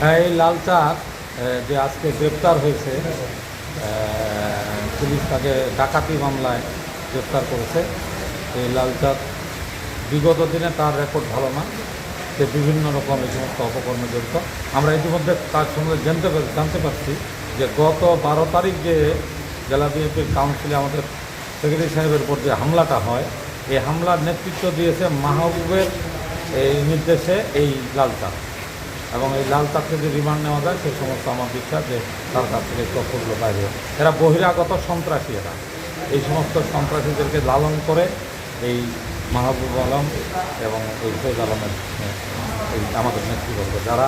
হ্যাঁ এই লাল চাঁদ যে আজকে গ্রেপ্তার হয়েছে পুলিশ তাকে ডাকাতি মামলায় গ্রেপ্তার করেছে। এই লাল চাঁদ বিগত দিনে তার রেকর্ড ভালো না। সে বিভিন্ন রকম এই সমস্ত অপকর্মে জড়িত। আমরা ইতিমধ্যে তার সঙ্গে জানতে জানতে পারছি যে গত বারো তারিখ যে জেলা বিএনপির কাউন্সিলে আমাদের সেক্রেটারি সাহেবের উপর যে হামলাটা হয়, এই হামলার নেতৃত্ব দিয়েছে মাহবুবের এই নির্দেশে এই লাল চাঁদ এবং এই লাল চাকরি যদি রিমান্ড নেওয়া যায়, সেই সমস্ত আমার বিশ্বাস যে তার কাছ থেকে তথ্যগুলো বাইরে। এরা বহিরাগত সন্ত্রাসী এরা এই সমস্ত সন্ত্রাসীদেরকে লালন করে এই মাহবুব আলম এবং এই সৈয়দ আলমের, এই আমাদের নেতৃবর্গ, যারা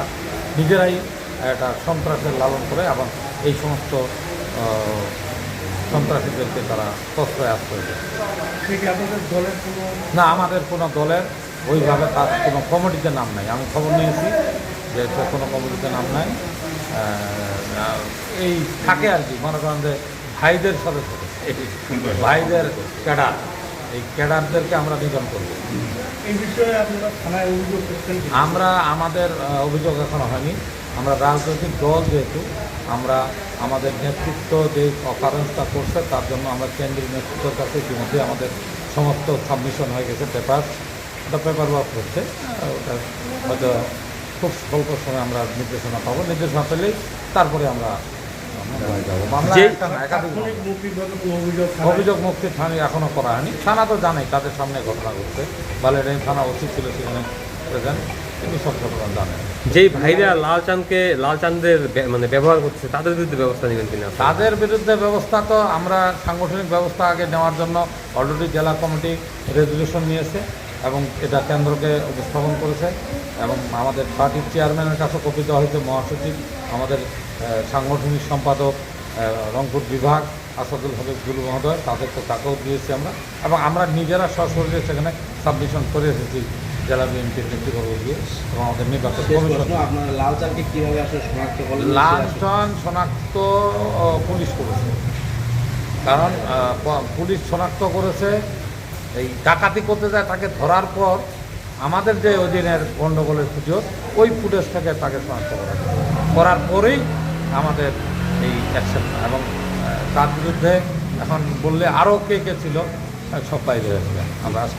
নিজেরাই একটা সন্ত্রাসের লালন করে এবং এই সমস্ত সন্ত্রাসীদেরকে তারা প্রশ্রয় আশ্রয় দেয়। না আমাদের কোনো দলের ওইভাবে তার কোনো কমিটিতে নাম নাই। আমি খবর নিয়েছি যে কোনো কমিটিতে নাম নাই। এই থাকে আর কি মনে করেন যে ভাইদের সাথে থাকে ভাইদের ক্যাডার এই ক্যাডারদেরকে আমরা নিধন করব এই বিষয়ে? আমরা আমাদের অভিযোগ এখনও হয়নি। আমরা রাজনৈতিক দল যেহেতু আমরা আমাদের নেতৃত্ব যে অকারেন্সটা করছে তার জন্য আমরা কেন্দ্রীয় নেতৃত্বের কাছে ইতিমধ্যে আমাদের সমস্ত সাবমিশন হয়ে গেছে পেপার ওটা পেপার ওয়ার্ক করছে ওটা হয়তো খুব স্বল্প সময় আমরা নির্দেশনা পাবো। নির্দেশনা পেলেই তারপরে আমরা অভিযোগ মুক্তি থানা এখনও করা হয়নি। থানা তো জানে তাদের সামনে ঘটনা ঘটছে। বালেডাইন থানা ওসি ছিল সেখানে ঘটনা জানেন যেই ভাইরা লালচাঁদকে লালচাঁদের মানে ব্যবহার করছে তাদের বিরুদ্ধে ব্যবস্থা নেবেন কিনা? তাদের বিরুদ্ধে ব্যবস্থা তো আমরা সাংগঠনিক ব্যবস্থা আগে নেওয়ার জন্য অলরেডি জেলা কমিটি রেজলিউশন নিয়েছে এবং এটা কেন্দ্রকে উপস্থাপন করেছে এবং আমাদের পার্টির চেয়ারম্যানের কাছে কপি দেওয়া হয়েছে মহাসচিব আমাদের সাংগঠনিক সম্পাদক রংপুর বিভাগ আসাদুল হবিব গুরু মহোদয় তাদেরকে তাকেও দিয়েছি আমরা এবং আমরা নিজেরা সশরীরে সেখানে সাবমিশন করে এসেছি। জেলা বিএনপির দিয়ে এবং আমাদের নির্বাচন আসলে শনাক্ত করলেন? লালটন শনাক্ত পুলিশ করেছে। কারণ পুলিশ শনাক্ত করেছে এই ডাকাতি করতে যায় তাকে ধরার পর আমাদের যে ওই দিনের গণ্ডগোলের পুজো ওই ফুটেজ থেকে তাকে শনাক্ত করা করার পরেই আমাদের এই অ্যাকশন এবং তার বিরুদ্ধে এখন বললে আরও কে কে ছিল সব বাইরে আমরা আসব।